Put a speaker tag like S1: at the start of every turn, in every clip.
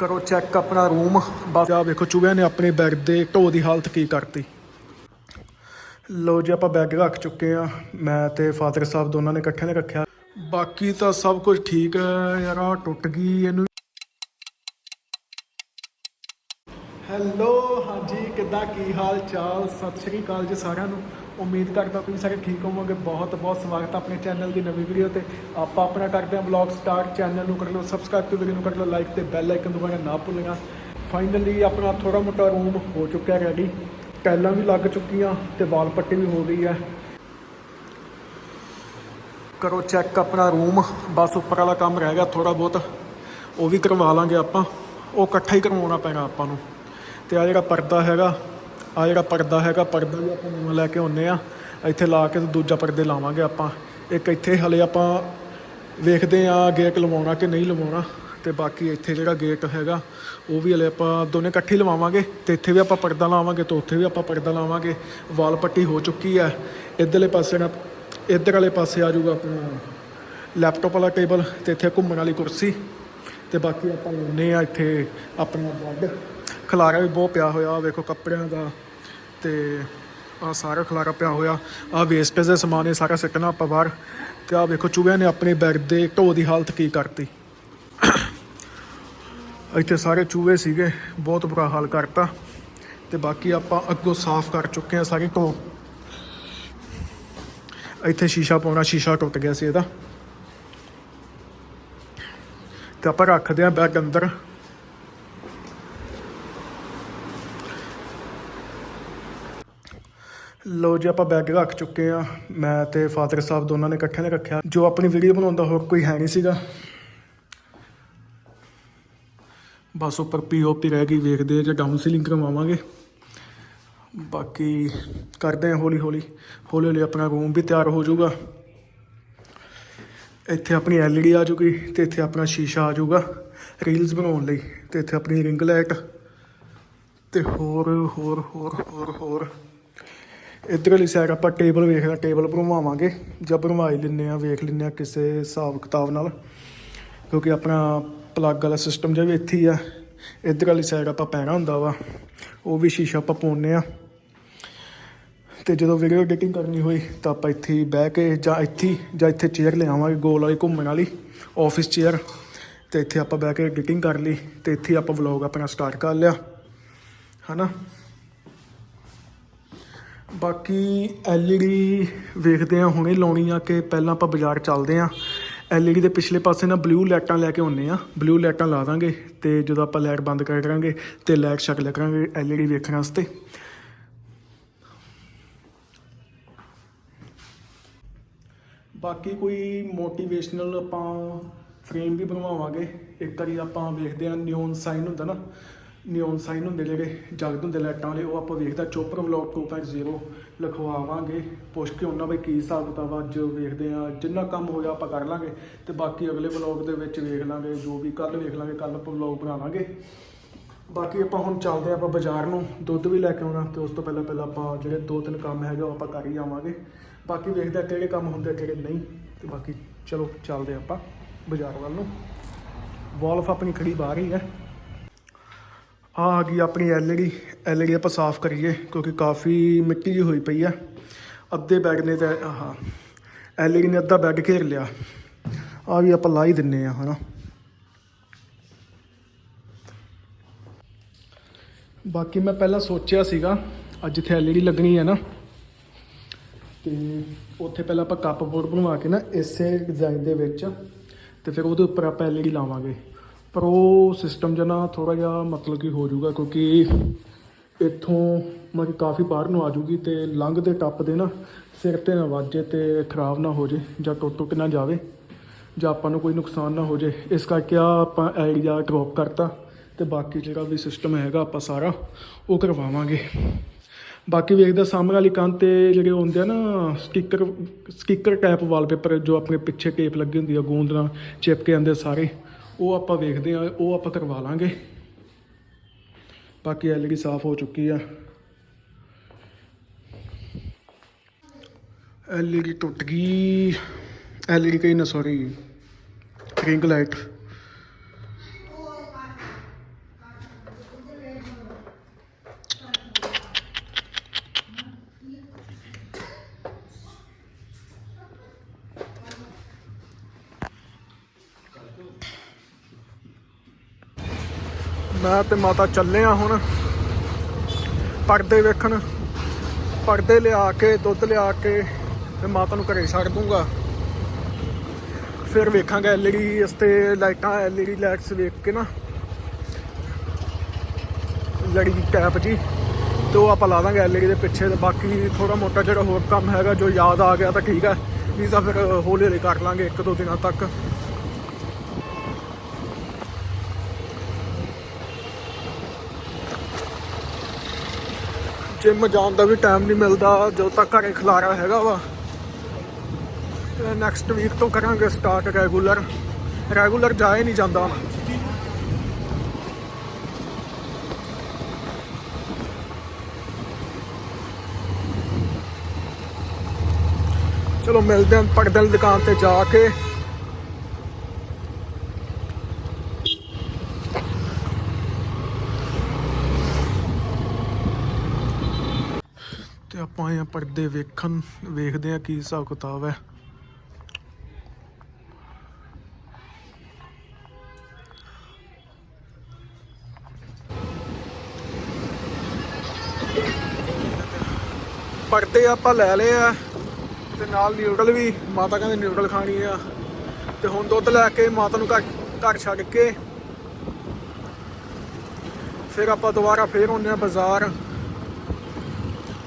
S1: ਕਰੋ ਚੈੱਕ ਆਪਣਾ ਰੂਮ। ਬਸ ਆ ਵੇਖੋ ਚੂਹਿਆਂ ਨੇ ਆਪਣੇ ਬੈਗ ਦੇ ਢੋ ਦੀ ਹਾਲਤ ਕੀ ਕਰਤੀ। ਲੋ ਜੀ, ਆਪਾਂ ਬੈਗ ਰੱਖ ਚੁੱਕੇ ਆ ਮੈਂ ਤੇ ਫਾਦਰ ਸਾਹਿਬ ਦੋਨਾਂ ਨੇ ਇਕੱਠੇ ਨੇ ਰੱਖਿਆ। ਬਾਕੀ ਤਾਂ ਸਭ ਕੁਝ ਠੀਕ ਹੈ ਯਾਰ ਆ ਟੁੱਟ ਗਈ ਇਹਨੂੰ। ਹੈਲੋ ਹਾਂਜੀ, ਕਿੱਦਾਂ, ਕੀ ਹਾਲ ਚਾਲ? ਸਤਿ ਸ਼੍ਰੀ ਅਕਾਲ ਜੀ ਸਾਰਿਆਂ ਨੂੰ। ਉਮੀਦ ਕਰਦਾ ਤੁਸੀਂ ਸਾਰੇ ਠੀਕ ਹੋਵੋਗੇ। ਬਹੁਤ ਬਹੁਤ ਸਵਾਗਤ ਹੈ ਆਪਣੇ ਚੈਨਲ ਦੀ ਨਵੀਂ ਵੀਡੀਓ ਤੇ। ਆਪਾਂ ਆਪਣਾ ਕਰਦੇ ਹਾਂ ਵਲੌਗ ਸਟਾਰਟ। ਚੈਨਲ ਨੂੰ ਕਰ ਲਓ ਸਬਸਕ੍ਰਾਈਬ ਤੇ ਵੀਡੀਓ ਨੂੰ ਕਰ ਲਓ ਲਾਈਕ ਤੇ ਬੈਲ ਆਈਕਨ ਦਬਾਉਣਾ ਨਾ ਭੁੱਲਣਾ। ਫਾਈਨਲੀ ਆਪਣਾ ਥੋੜਾ ਮੋਟਾ ਰੂਮ ਹੋ ਚੁੱਕਿਆ ਰੈਡੀ ਟਾਈਲਾਂ ਵੀ ਲੱਗ ਚੁੱਕੀਆਂ ਤੇ ਵਾਲ ਪੱਟੀ ਵੀ ਹੋ ਗਈ ਹੈ। ਕਰੋ ਚੈੱਕ ਆਪਣਾ ਰੂਮ ਬਸ ਉੱਪਰ ਵਾਲਾ ਕੰਮ ਰਹਿ ਗਿਆ ਥੋੜਾ ਬਹੁਤ। ਉਹ ਵੀ ਕਰਵਾ ਲਾਂਗੇ ਆਪਾਂ। ਉਹ ਇਕੱਠਾ ਹੀ ਕਰਵਾਉਣਾ ਪੈਣਾ ਆਪਾਂ ਨੂੰ। ਤੇ ਆ ਜਿਹੜਾ ਪਰਦਾ ਹੈਗਾ ਆ ਜਿਹੜਾ ਪਰਦਾ ਹੈਗਾ, ਪਰਦਾ ਵੀ ਆਪਾਂ ਨਵਾਂ ਲੈ ਕੇ ਆਉਨੇ ਆ ਇੱਥੇ ਲਾ ਕੇ ਤੇ ਦੂਜਾ ਪਰਦੇ ਲਾਵਾਂਗੇ ਆਪਾਂ। ਇੱਕ ਇੱਥੇ ਹਲੇ ਆਪਾਂ ਵੇਖਦੇ ਆ ਗੇਟ ਲਵਾਉਣਾ ਕਿ ਨਹੀਂ ਲਵਾਉਣਾ। ਤੇ ਬਾਕੀ ਇੱਥੇ ਜਿਹੜਾ ਗੇਟ ਹੈਗਾ, ਉਹ ਵੀ ਹਲੇ ਆਪਾਂ ਦੋਨੇ ਇਕੱਠੇ ਲਵਾਵਾਂਗੇ। ਤੇ ਇੱਥੇ ਵੀ ਆਪਾਂ ਪਰਦਾ ਲਾਵਾਂਗੇ ਤੇ ਉੱਥੇ ਵੀ ਆਪਾਂ ਪਰਦਾ ਲਾਵਾਂਗੇ। ਵਾਲ ਪੱਟੀ ਹੋ ਚੁੱਕੀ ਹੈ। ਇਧਰਲੇ ਪਾਸੇ ਨਾ, ਇੱਧਰ ਵਾਲੇ ਪਾਸੇ ਆ ਜਾਊਗਾ ਆਪਣਾ ਲੈਪਟਾਪ ਵਾਲਾ ਟੇਬਲ ਤੇ ਇੱਥੇ ਘੁੰਮਣ ਵਾਲੀ ਕੁਰਸੀ। ਤੇ ਬਾਕੀ ਆਪਾਂ ਲਾਉਨੇ ਆ ਇੱਥੇ ਆਪਣਾ ਬੈੱਡ। ਖਲਾਰਾ ਵੀ ਬਹੁਤ ਪਿਆ ਹੋਇਆ, ਆਹ ਵੇਖੋ ਕੱਪੜਿਆਂ ਦਾ ਤੇ ਆ ਸਾਰਾ ਖਲਾਰਾ ਪਿਆ ਹੋਇਆ ਆ ਵੇਸਟੇਜ ਦਾ ਸਮਾਨ ਇਹ ਸਾਰਾ ਸਿੱਟਣਾ ਆਪਾਂ ਬਾਹਰ ਤੇ ਆ ਵੇਖੋ ਚੂਹਿਆਂ ਨੇ ਆਪਣੇ ਬੈਗ ਦੇ ਢੋ ਦੀ ਹਾਲਤ ਕੀ ਕਰਤੀ। ਇੱਥੇ ਸਾਰੇ ਚੂਹੇ ਸੀਗੇ, ਬਹੁਤ ਬੁਰਾ ਹਾਲ ਕਰਤਾ ਤੇ ਬਾਕੀ ਆਪਾਂ ਅੱਗੋਂ ਸਾਫ਼ ਕਰ ਚੁੱਕੇ ਆ ਸਾਰੇ ਢੋ। ਇੱਥੇ ਸ਼ੀਸ਼ਾ ਪਾਉਣਾ, ਸ਼ੀਸ਼ਾ ਟੁੱਟ ਗਿਆ ਸੀ ਇਹਦਾ। ਤੇ ਆਪਾਂ ਰੱਖਦੇ ਆ ਬੈਗ ਅੰਦਰ। ਲੋ ਜੀ, ਆਪਾਂ ਬੈਗ ਰੱਖ ਚੁੱਕੇ ਆ ਮੈਂ ਤੇ ਫਾਦਰ ਸਾਹਿਬ ਦੋਨਾਂ ਨੇ ਇਕੱਠਿਆਂ ਨੇ ਰੱਖਿਆ। ਜੋ ਆਪਣੀ ਵੀਡੀਓ ਬਣਾਉਂਦਾ, ਹੋਰ ਕੋਈ ਹੈ ਨਹੀਂ ਸੀਗਾ। ਬਸ ਉੱਪਰ ਪੀਓਪੀ ਰਹਿ ਗਈ, ਵੇਖਦੇ ਆ ਜੇ ਡਾਊਨ ਸੀਲਿੰਗ ਕਰਵਾਵਾਂਗੇ। ਬਾਕੀ ਕਰਦੇ ਆ ਹੌਲੀ ਹੌਲੀ। ਹੌਲੀ ਹੌਲੀ ਆਪਣਾ ਰੂਮ ਵੀ ਤਿਆਰ ਹੋ ਜਾਊਗਾ। ਇੱਥੇ ਆਪਣੀ ਐਲਈਡੀ ਆ ਜੂਗੀ ਤੇ ਇੱਥੇ ਆਪਣਾ ਸ਼ੀਸ਼ਾ ਆ ਜਾਊਗਾ ਰੀਲਸ ਬਣਾਉਣ ਲਈ। ਤੇ ਇੱਥੇ ਆਪਣੀ ਰਿੰਗ ਲਾਈਟ ਤੇ ਹੋਰ ਹੋਰ ਹੋਰ ਹੋਰ ਹੋਰ। ਇੱਧਰ ਵਾਲੀ ਸਾਈਡ ਆਪਾਂ ਟੇਬਲ ਵੇਖਣਾ ਟੇਬਲ ਬਣਵਾਵਾਂਗੇ। ਜਾਂ ਬਣਵਾ ਹੀ ਲੈਂਦੇ ਆ ਵੇਖ ਲੈਂਦੇ ਆ ਕਿਸੇ ਹਿਸਾਬ ਕਿਤਾਬ ਨਾਲ। ਕਿਉਂਕਿ ਆਪਣਾ ਪਲੱਗ ਵਾਲਾ ਸਿਸਟਮ ਜਿਹਾ ਵੀ ਇੱਥੇ ਹੀ ਆ। ਇੱਧਰ ਵਾਲੀ ਸਾਈਡ ਆਪਾਂ ਪੈਣਾ ਹੁੰਦਾ ਵਾ, ਉਹ ਵੀ ਸ਼ੀਸ਼ਾ ਆਪਾਂ ਪਾਉਂਦੇ ਆ ਤੇ ਜਦੋਂ ਵੀਡੀਓ ਐਡੀਟਿੰਗ ਕਰਨੀ ਹੋਈ, ਤਾਂ ਆਪਾਂ ਇੱਥੇ ਹੀ ਬਹਿ ਕੇ ਜਾਂ ਇੱਥੇ ਜਾਂ ਇੱਥੇ ਚੇਅਰ ਲਿਆਵਾਂਗੇ ਗੋਲ ਵਾਲੀ ਘੁੰਮਣ ਵਾਲੀ ਆਫਿਸ ਚੇਅਰ ਤੇ ਇੱਥੇ ਆਪਾਂ ਬਹਿ ਕੇ ਐਡੀਟਿੰਗ ਕਰ ਲਈ, ਤੇ ਇੱਥੇ ਹੀ ਆਪਾਂ ਵਲੌਗ ਆਪਣਾ ਸਟਾਰਟ ਕਰ ਲਿਆ। ਹਨਾ? ਬਾਕੀ ਐਲਈਡੀ ਵੇਖਦੇ ਆ ਹੁਣੇ, ਲਾਉਣੀ ਆ ਕਿ ਪਹਿਲਾਂ ਆਪਾਂ ਬਾਜ਼ਾਰ ਚੱਲਦੇ ਆ ਐਲਈਡੀ ਦੇ ਪਿਛਲੇ ਪਾਸੇ ਨਾ ਬਲੂ ਲਾਈਟਾਂ ਲੈ ਕੇ ਆਉਨੇ ਆ ਬਲੂ ਲਾਈਟਾਂ ਲਾ ਦਾਂਗੇ ਤੇ ਜਦੋਂ ਆਪਾਂ ਲਾਈਟ ਬੰਦ ਕਰ ਕਰਾਂਗੇ ਤੇ ਲਾਈਟ ਛਕ ਲਿਆ ਕਰਾਂਗੇ ਐਲਈਡੀ ਵੇਖਣ ਵਾਸਤੇ। ਬਾਕੀ ਕੋਈ ਮੋਟੀਵੇਸ਼ਨਲ ਆਪਾਂ ਫਰੇਮ ਵੀ ਬਣਵਾਵਾਂਗੇ। ਇੱਕ ਵਾਰੀ ਆਪਾਂ ਵੇਖਦੇ ਆ ਨਿਓਨ ਸਾਈਨ ਹੁੰਦਾ ਨਾ ਨਿਓਨ ਸਾਈਨ ਹੁੰਦੇ ਜਿਹੜੇ ਜਗਦ ਹੁੰਦੇ, ਲਾਈਟਾਂ ਵਾਲੇ, ਉਹ ਆਪਾਂ ਵੇਖਦਾ ਚੋਪਰ ਵਲੌਗ 2.0 ਲਿਖਵਾਵਾਂਗੇ। ਪੁੱਛ ਕੇ ਉਹਨਾਂ ਬਈ ਕੀ ਹਿਸਾਬ ਕਿਤਾਬ ਅੱਜ ਵੇਖਦੇ ਆ। ਜਿੰਨਾ ਕੰਮ ਹੋਇਆ ਆਪਾਂ ਕਰ ਲਾਂਗੇ ਤੇ ਬਾਕੀ ਅਗਲੇ ਵਲੌਗ ਦੇ ਵਿੱਚ ਵੇਖ ਲਾਂਗੇ, ਜੋ ਵੀ ਕੱਲ ਵੇਖ ਲਾਂਗੇ ਕੱਲ ਆਪਾਂ ਵਲੌਗ ਬਣਾਵਾਂਗੇ। ਬਾਕੀ ਆਪਾਂ ਹੁਣ ਚੱਲਦੇ ਹਾਂ ਆਪਾਂ ਬਾਜ਼ਾਰ ਨੂੰ, ਦੁੱਧ ਵੀ ਲੈ ਕੇ ਆਉਣਾ ਤੇ ਉਸ ਤੋਂ ਪਹਿਲਾਂ ਪਹਿਲਾਂ ਆਪਾਂ ਜਿਹੜੇ ਦੋ ਤਿੰਨ ਕੰਮ ਹੈਗੇ ਉਹ ਆਪਾਂ ਕਰ ਹੀ ਜਾਵਾਂਗੇ ਬਾਕੀ ਵੇਖਦੇ ਆ ਕਿਹੜੇ ਕੰਮ ਹੁੰਦੇ ਆ, ਕਿਹੜੇ ਨਹੀਂ ਤੇ ਬਾਕੀ ਚਲੋ ਚੱਲਦੇ ਆਪਾਂ ਬਾਜ਼ਾਰ ਵੱਲ ਨੂੰ। ਵੋਲਫ ਆਪਣੀ ਖੜੀ ਬਾਹਰ ਹੀ ਹੈ। ਆ ਆ ਗਈ ਆਪਣੀ ਐਲਈਡੀ ਐਲਈਡੀ ਆਪਾਂ ਸਾਫ਼ ਕਰੀਏ ਕਿਉਂਕਿ ਕਾਫੀ ਮਿੱਟੀ ਜਿਹੀ ਹੋਈ ਪਈ ਆ। ਅੱਧੇ ਬੈਗ ਨੇ ਤਾਂ, ਆਹ, ਐਲਈਡੀ ਨੇ ਅੱਧਾ ਬੈਗ ਘੇਰ ਲਿਆ। ਆ ਵੀ ਆਪਾਂ ਲਾ ਹੀ ਦਿੰਨੇ ਆ, ਹਨਾ। ਬਾਕੀ ਮੈਂ ਪਹਿਲਾਂ ਸੋਚਿਆ ਸੀਗਾ, ਅੱਜ ਜਿੱਥੇ ਐਲਈਡੀ ਲੱਗਣੀ ਹੈ ਨਾ। ਤੇ ਉੱਥੇ ਪਹਿਲਾਂ ਆਪਾਂ ਕੱਪ ਬੋਰਡ ਬਣਵਾ ਕੇ ਨਾ, ਇਸੇ ਡਿਜ਼ਾਈਨ ਦੇ ਵਿੱਚ, ਤੇ ਫਿਰ ਉਹਦੇ ਉੱਪਰ ਆਪਾਂ ਐਲਈਡੀ ਲਾਵਾਂਗੇ। ਪਰ ਉਹ ਸਿਸਟਮ ਜਨਾ ਥੋੜਾ ਜਿਹਾ ਮਤਲਬ ਕਿ ਹੋ ਜਾਊਗਾ ਕਿਉਂਕਿ ਇੱਥੋਂ ਮਤਲਬ ਕਿ ਕਾਫੀ ਬਾਹਰ ਨੂੰ ਆ ਜੂਗੀ ਤੇ ਲੰਘਦੇ ਟੱਪਦੇ ਨਾ ਸਿਰ ਤੇ ਨਾ ਵੱਜੇ ਤੇ ਖਰਾਬ ਨਾ ਹੋ ਜੇ ਜਾਂ ਟੁੱਟ ਟੁੱਟ ਨਾ ਜਾਵੇ ਜਾਂ ਆਪਾਂ ਨੂੰ ਕੋਈ ਨੁਕਸਾਨ ਨਾ ਹੋ ਜੇ। ਇਸ ਕਰਕੇ ਆ ਆਪਾਂ ਆਈਡੀਆ ਡ੍ਰੌਪ ਕਰਤਾ ਤੇ ਬਾਕੀ ਜਿਹੜਾ ਵੀ ਸਿਸਟਮ ਹੈਗਾ ਆਪਾਂ ਸਾਰਾ ਉਹ ਕਰਵਾਵਾਂਗੇ। ਬਾਕੀ ਵੇਖਦਾ ਸਾਹਮਣੇ ਵਾਲੀ ਕੰਧ ਤੇ ਜਿਹੜੇ ਹੁੰਦੇ ਆ ਨਾ ਸਟicker ਸਟicker ਟੈਪ ਵਾਲਪੇਪਰ ਜੋ ਆਪਣੇ ਪਿੱਛੇ ਟੇਪ ਲੱਗੀ ਹੁੰਦੀ ਆ ਗੂੰਦ ਨਾਲ ਚਿਪਕੇ ਜਾਂਦੇ ਸਾਰੇ। ਉਹ ਆਪਾਂ ਵੇਖਦੇ ਆ ਉਹ ਆਪਾਂ ਕਰਵਾ ਲਾਂਗੇ। ਬਾਕੀ ਐਲਈਡੀ ਸਾਫ਼ ਹੋ ਚੁੱਕੀ ਆ। ਐਲਈਡੀ ਟੁੱਟ ਗਈ। ਐਲਈਡੀ ਕਹੀ ਨਾ ਸੌਰੀ ਰਿੰਗ ਲਾਈਟ ਮੈਂ ਤੇ ਮਾਤਾ ਚੱਲੇ ਆ ਹੁਣ। ਪਰਦੇ ਵੇਖਣ। ਪਰਦੇ ਲਿਆ ਕੇ, ਦੁੱਧ ਲਿਆ ਕੇ ਤੇ ਮਾਤਾ ਨੂੰ ਘਰੇ ਛੱਡ ਦੂੰਗਾ। ਫਿਰ ਵੇਖਾਂਗੇ ਐਲਈਡੀ ਇਸ ਤੇ ਲਾਈਟਾਂ ਐਲਈਡੀ ਲਾਈਟਸ ਵੇਖ ਕੇ ਨਾ। ਲੜੀ ਦੀ ਟੈਪ ਜੀ, ਤੇ ਉਹ ਆਪਾਂ ਲਾ ਦਾਂਗੇ ਐਲਈਡੀ ਦੇ ਪਿੱਛੇ ਤੇ ਬਾਕੀ ਥੋੜਾ ਮੋਟਾ ਜਿਹੜਾ ਹੋਰ ਕੰਮ ਹੈਗਾ ਜੋ ਯਾਦ ਆ ਗਿਆ ਤਾਂ ਠੀਕ ਹੈ ਨਹੀਂ ਤਾਂ ਫਿਰ ਹੌਲੀ ਹੌਲੀ ਕਰ ਲਾਂਗੇ ਇੱਕ ਦੋ ਦਿਨਾਂ ਤੱਕ। ਜਿਮ ਜਾਣ ਦਾ ਵੀ ਟਾਈਮ ਨਹੀਂ ਮਿਲਦਾ, ਜਦੋਂ ਤੱਕ ਘਰੇ ਖਲਾਰਾ ਹੈਗਾ ਵਾ। ਨੈਕਸਟ ਵੀਕ ਤੋਂ ਕਰਾਂਗੇ ਸਟਾਰਟ ਰੈਗੂਲਰ ਰੈਗੂਲਰ ਜਾ ਹੀ ਨਹੀਂ ਜਾਂਦਾ। ਚਲੋ ਮਿਲਦੇ ਹਾਂ ਪਰਦੇ ਦੁਕਾਨ ਤੇ ਜਾ ਕੇ ਤੇ ਆਪਾਂ ਆਏ ਆ ਪਰਦੇ ਵੇਖਣ, ਵੇਖਦੇ ਆ ਕੀ ਹਿਸਾਬ ਕਿਤਾਬ ਹੈ। ਪਰਦੇ ਆਪਾਂ ਲੈ ਲਏ ਆ, ਤੇ ਨਾਲ ਨਿਊਡਲ ਵੀ, ਮਾਤਾ ਕਹਿੰਦੇ ਨਿਊਡਲ ਖਾਣੀ ਆ। ਤੇ ਹੁਣ ਦੁੱਧ ਲੈ ਕੇ ਮਾਤਾ ਨੂੰ ਘਰ ਘਰ ਛੱਡ ਕੇ, ਫਿਰ ਆਪਾਂ ਦੁਬਾਰਾ ਫੇਰ ਆਉਂਦੇ ਆ ਬਾਜ਼ਾਰ।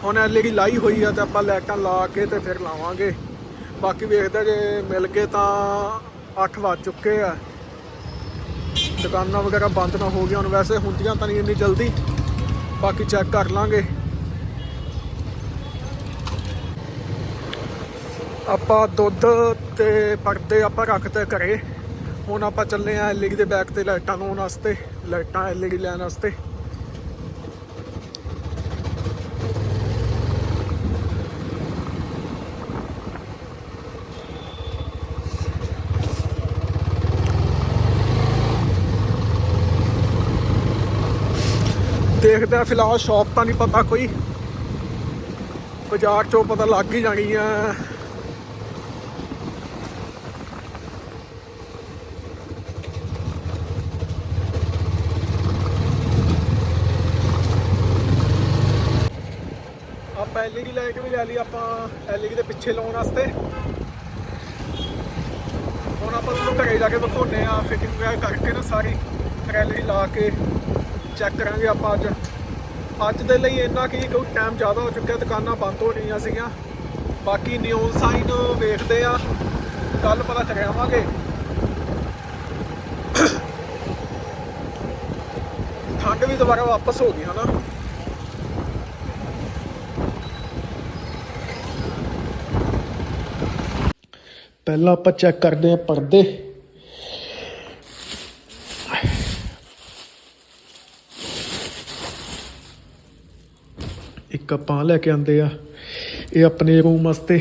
S1: ਹੁਣ ਐਲਈਡੀ ਲਾਈ ਹੋਈ ਆ ਤੇ ਆਪਾਂ ਲਾਈਟਾਂ ਲਾ ਕੇ ਤੇ ਫਿਰ ਲਾਵਾਂਗੇ। ਬਾਕੀ ਵੇਖਦੇ ਜੇ ਮਿਲ ਕੇ ਤਾਂ 8 ਵੱਜ ਚੁੱਕੇ ਆ। ਦੁਕਾਨਾਂ ਵਗੈਰਾ ਬੰਦ ਨਾ ਹੋ ਗਈਆਂ, ਹੁਣ ਵੈਸੇ ਹੁੰਦੀਆਂ ਤਾਂ ਨਹੀਂ ਇੰਨੀ ਜਲਦੀ। ਬਾਕੀ ਚੈੱਕ ਕਰ ਲਾਂਗੇ। ਆਪਾਂ ਦੁੱਧ ਤੇ ਪਰਦੇ ਆਪਾਂ ਰੱਖਤੇ ਘਰੇ। ਹੁਣ ਆਪਾਂ ਚੱਲੇ ਆ ਐਲਈਡੀ ਦੇ ਬੈਕ ਤੇ ਲਾਈਟਾਂ ਲਾਉਣ ਵਾਸਤੇ, ਲਾਈਟਾਂ ਐਲਈਡੀ ਲੈਣ ਵਾਸਤੇ। ਦੇਖਦੇ ਆ ਫਿਲਹਾਲ ਸ਼ਾਪ ਤਾਂ ਨਹੀਂ ਪਤਾ ਕੋਈ। ਬਾਜ਼ਾਰ ਚੋਂ ਪਤਾ ਲੱਗ ਹੀ ਜਾਣੀ ਆ। ਆਪਾਂ ਐਲਈਡੀ ਕੇ ਵੀ ਲੈ ਲਈ, ਆਪਾਂ ਐਲਈਡੀ ਦੇ ਪਿੱਛੇ ਲਾਉਣ ਵਾਸਤੇ। ਹੁਣ ਆਪਾਂ ਤੁਹਾਨੂੰ ਘਰੇ ਜਾ ਕੇ ਦਿਖਾਉਂਦੇ ਆ ਫਿਟਿੰਗ ਵਗੈਰਾ ਕਰਕੇ ਨਾ ਸਾਰੀ, ਫਿਰ ਐਲਈਡੀ ਲਾ ਕੇ। ਚੈੱਕ ਕਰਾਂਗੇ ਆਪਾਂ ਅੱਜ। ਅੱਜ ਦੇ ਲਈ ਇੰਨਾ ਕਿ, ਕੋਈ ਟਾਈਮ ਜ਼ਿਆਦਾ ਹੋ ਚੁੱਕਿਆ, ਦੁਕਾਨਾਂ ਬੰਦ ਹੋ ਗਈਆਂ ਸੀਗੀਆਂ। ਬਾਕੀ ਨਿਊਜ਼ ਸਾਈਨ ਵੇਖਦੇ ਆ। ਕੱਲ ਪਤਾ ਕਰਾਵਾਂਗੇ। ਠੰਡ ਵੀ ਦੁਬਾਰਾ ਵਾਪਸ ਹੋ ਗਈ, ਹਨਾ? ਪਹਿਲਾਂ ਆਪਾਂ ਚੈੱਕ ਕਰਦੇ ਆ ਪਰਦੇ। ਇੱਕ ਆਪਾਂ ਲੈ ਕੇ ਆਂਦੇ ਆ। ਇਹ ਆਪਣੇ ਰੂਮ ਵਾਸਤੇ।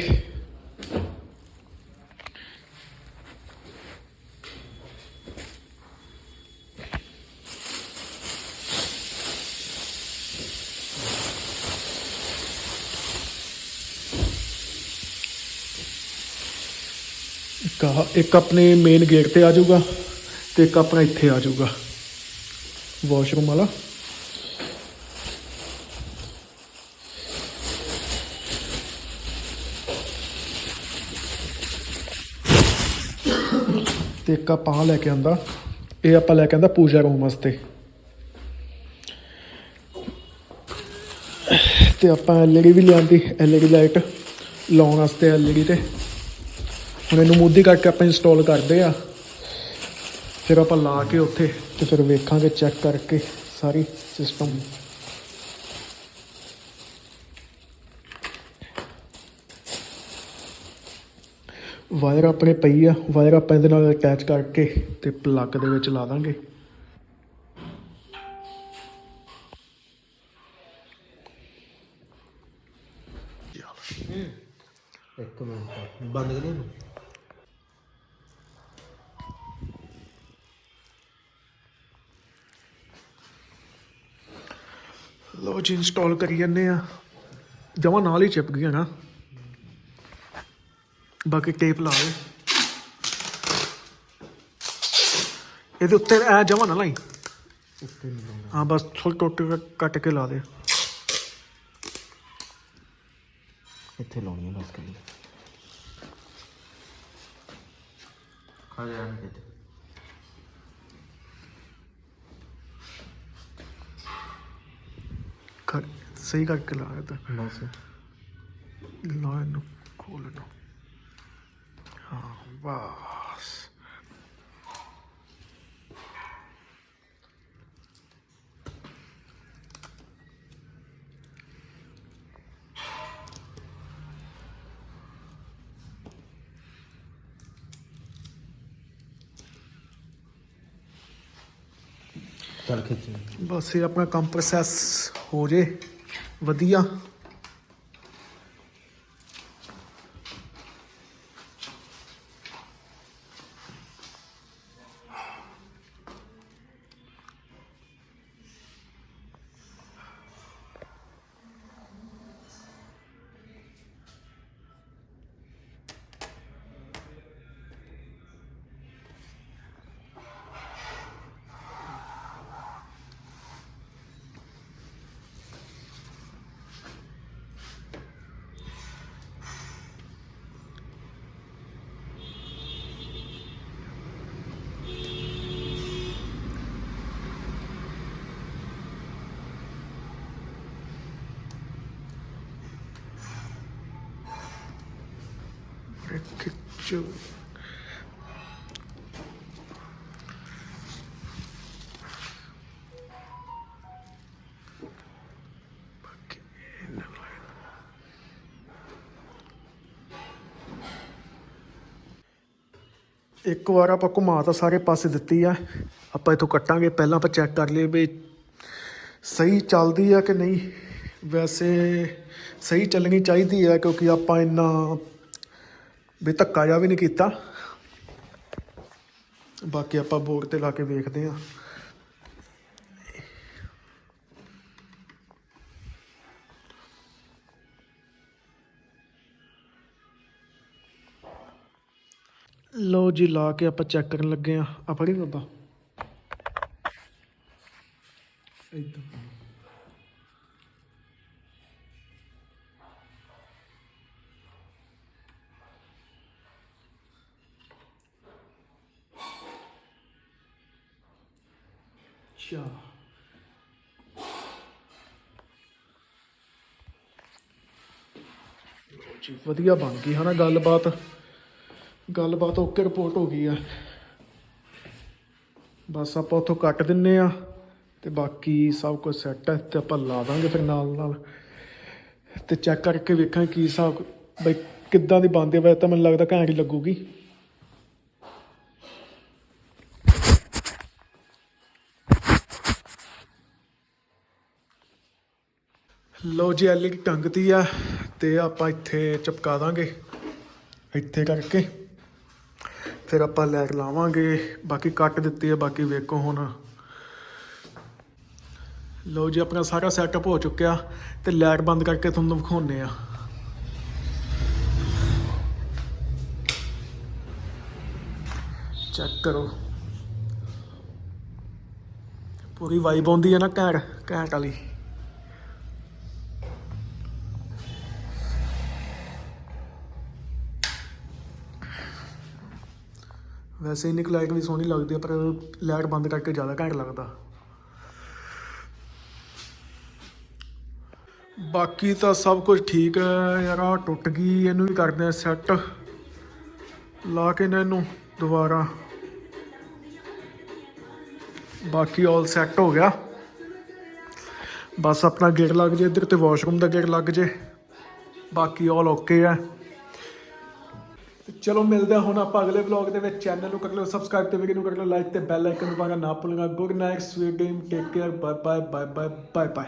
S1: ਇੱਕ ਇੱਕ ਆਪਣੇ ਮੇਨ ਗੇਟ ਤੇ ਆ ਜਾਊਗਾ ਤੇ ਇੱਕ ਆਪਣਾ ਇੱਥੇ ਆ ਜਾਊਗਾ। ਵਾਸ਼ਰੂਮ ਵਾਲਾ। ਤੇ ਇੱਕ ਆਪਾਂ ਲੈ ਕੇ ਆਂਦਾ, ਇਹ ਆਪਾਂ ਲੈ ਕੇ ਆਂਦਾ ਪੂਜਾ ਰੂਮ ਵਾਸਤੇ। ਤੇ ਆਪਾਂ ਐਲਈਡੀ ਵੀ ਲਿਆਂਦੀ ਐਲਈਡੀ ਲਾਈਟ ਲਾਉਣ ਵਾਸਤੇ ਐਲਈਡੀ ਤੇ। ਹੁਣ ਇਹਨੂੰ ਮੋਦੀ ਕੇ ਆਪਾਂ ਇੰਸਟਾਲ ਕਰਦੇ ਆ। ਫਿਰ ਆਪਾਂ ਲਾ ਕੇ ਉੱਥੇ ਤੇ ਫਿਰ ਵੇਖਾਂਗੇ ਚੈੱਕ ਕਰਕੇ ਸਾਰੀ ਸਿਸਟਮ ਵਾਇਰ ਆਪਣੇ ਪਈ ਆ ਵਾਇਰ ਆਪਾਂ ਇਹਦੇ ਨਾਲ ਅਟੈਚ ਕਰਕੇ ਤੇ ਪਲੱਗ ਦੇ ਵਿੱਚ ਲਾ ਦਾਂਗੇ।
S2: ਇੱਕ ਮਿੰਟ ਬੰਦ ਕਰੀਏ ਇਹਨੂੰ?
S1: ਲੋ ਜੀ ਇੰਸਟਾਲ ਕਰੀ ਜੰਨੇ ਆ। ਜਮਾ ਨਾਲ ਹੀ ਚਿਪ ਗਿਆ ਨਾ। ਬਾਕੀ ਟੇਪ ਲਾ ਦੇ। ਇਹਦੇ ਉੱਤੇ ਐ ਜਮਾ ਨਾ ਲਾਈ। ਹਾਂ ਬਸ ਥੋੜੀ ਟੋਟੀ ਕੱਟ ਕੇ ਲਾ ਦੇ।
S2: ਇੱਥੇ ਲਾਉਣੀ ਹੈ ਬਸ ਕੱਲੀ। ਖਾ ਜਾ ਆਣ ਕੇ
S1: ਕਰ ਸਹੀ ਕਰਕੇ ਲਾ ਦੇ
S2: ਬਸ।
S1: ਲਾ ਇਹਨੂੰ ਖੋਲ ਇਹਨੂੰ। ਬਸ ਬਸ ਇਹ ਆਪਣਾ ਕੰਮ ਪ੍ਰੋਸੈਸ ਹੋ ਜੇ ਵਧੀਆ ਖਿੱਚੋ ਇੱਕ ਵਾਰ ਆਪਾਂ ਘੁਮਾ ਤਾਂ ਸਾਰੇ ਪਾਸੇ ਦਿੱਤੀ ਆ। ਆਪਾਂ ਇਥੋਂ ਕੱਟਾਂਗੇ। ਪਹਿਲਾਂ ਆਪਾਂ ਚੈੱਕ ਕਰ ਲਈਏ ਵੀ ਸਹੀ ਚੱਲਦੀ ਆ ਕਿ ਨਹੀਂ। ਵੈਸੇ ਸਹੀ ਚੱਲਣੀ ਚਾਹੀਦੀ ਆ ਕਿਉਂਕਿ ਆਪਾਂ ਇੰਨਾ ਵੀ ਧੱਕਾ ਜਾ ਵੀ ਨਹੀਂ ਕੀਤਾ। ਬਾਕੀ ਆਪਾਂ ਬੋਰਡ ਤੇ ਲਾ ਕੇ ਵੇਖਦੇ ਆ ਲੋ ਜੀ, ਲਾ ਕੇ ਆਪਾਂ ਚੈੱਕ ਕਰਨ ਲੱਗੇ ਆ ਆ ਫੜੀ ਬਾਬਾ। ਏਦਾਂ ਅੱਛਾ। ਜੀ, ਵਧੀਆ ਬਣ ਗਈ ਹਨਾ ਗੱਲਬਾਤ। ਗੱਲਬਾਤ ਓਕੇ ਰਿਪੋਰਟ ਹੋ ਗਈ ਆ। ਬਸ ਆਪਾਂ ਉੱਥੋਂ ਕੱਟ ਦਿੰਨੇ ਆ ਤੇ ਬਾਕੀ ਸਭ ਕੁਝ ਸੈੱਟ ਹੈ ਤੇ ਆਪਾਂ ਲਾ ਦਾਂਗੇ ਫਿਰ ਨਾਲ ਨਾਲ। ਤੇ ਚੈੱਕ ਕਰਕੇ ਵੇਖਾਂ ਕੀ ਹਿਸਾਬ ਬਈ ਕਿੱਦਾਂ ਦੀ ਬਣਦੀ ਵੈਸੇ ਤਾਂ ਮੈਨੂੰ ਲੱਗਦਾ ਘੈਂਟ ਹੀ ਲੱਗੂਗੀ। ਲੋ ਜੀ, ਐਲ ਟੰਗਤੀ ਆ ਤੇ ਆਪਾਂ ਇੱਥੇ ਚਪਕਾ ਦਾਂਗੇ। ਇੱਥੇ ਕਰਕੇ ਫਿਰ ਆਪਾਂ ਲੈਟ ਲਾਵਾਂਗੇ। ਬਾਕੀ ਕੱਟ ਦਿੱਤੀ ਆ, ਬਾਕੀ ਵੇਖੋ ਹੁਣ। ਲੋ ਜੀ, ਆਪਣਾ ਸਾਰਾ ਸੈਟਅਪ ਹੋ ਚੁੱਕਿਆ ਤੇ ਲਾਈਟ ਬੰਦ ਕਰਕੇ ਤੁਹਾਨੂੰ ਵਿਖਾਉਨੇ ਆ। ਚੈੱਕ ਕਰੋ। ਪੂਰੀ ਵਾਈਬ ਆਉਂਦੀ ਹੈ ਨਾ ਘੈਂਟ ਘੈਂਟ ਵਾਲੀ। ਵੈਸੇ ਇੰਨੀ ਲਾਈਟ ਵੀ ਸੋਹਣੀ ਲੱਗਦੀ ਹੈ ਪਰ ਲਾਈਟ ਬੰਦ ਕਰਕੇ ਜ਼ਿਆਦਾ ਘੈਂਟ ਲੱਗਦਾ। ਬਾਕੀ ਤਾਂ ਸਭ ਕੁਝ ਠੀਕ ਹੈ ਯਾਰ ਆ ਟੁੱਟ ਗਈ, ਇਹਨੂੰ ਵੀ ਕਰਦੇ ਆ ਸੈੱਟ ਲਾ ਕੇ ਨਾ ਇਹਨੂੰ ਦੁਬਾਰਾ। ਬਾਕੀ ਆਲ ਸੈੱਟ ਹੋ ਗਿਆ। ਬਸ ਆਪਣਾ ਗੇਟ ਲੱਗ ਜੇ, ਇੱਧਰ ਤੇ ਵਾਸ਼ਰੂਮ ਦਾ ਗੇਟ ਲੱਗ ਜੇ। ਬਾਕੀ ਆਲ ਓਕੇ ਹੈ। ਚਲੋ ਮਿਲਦੇ ਹੁਣ ਆਪਾਂ ਅਗਲੇ ਵਲੌਗ ਦੇ ਵਿੱਚ। ਚੈਨਲ ਨੂੰ ਕਰ ਲਓ ਸਬਸਕ੍ਰਾਈਬ ਤੇ ਵੀਡੀਓ ਨੂੰ ਕਰ ਲਓ। ਲਾਈਕ ਤੇ ਬੈਲ ਆਈਕਨ ਦਬਾਉਣਾ ਨਾ ਭੁੱਲਣਾ। Good night sweet dream take care bye bye bye bye bye bye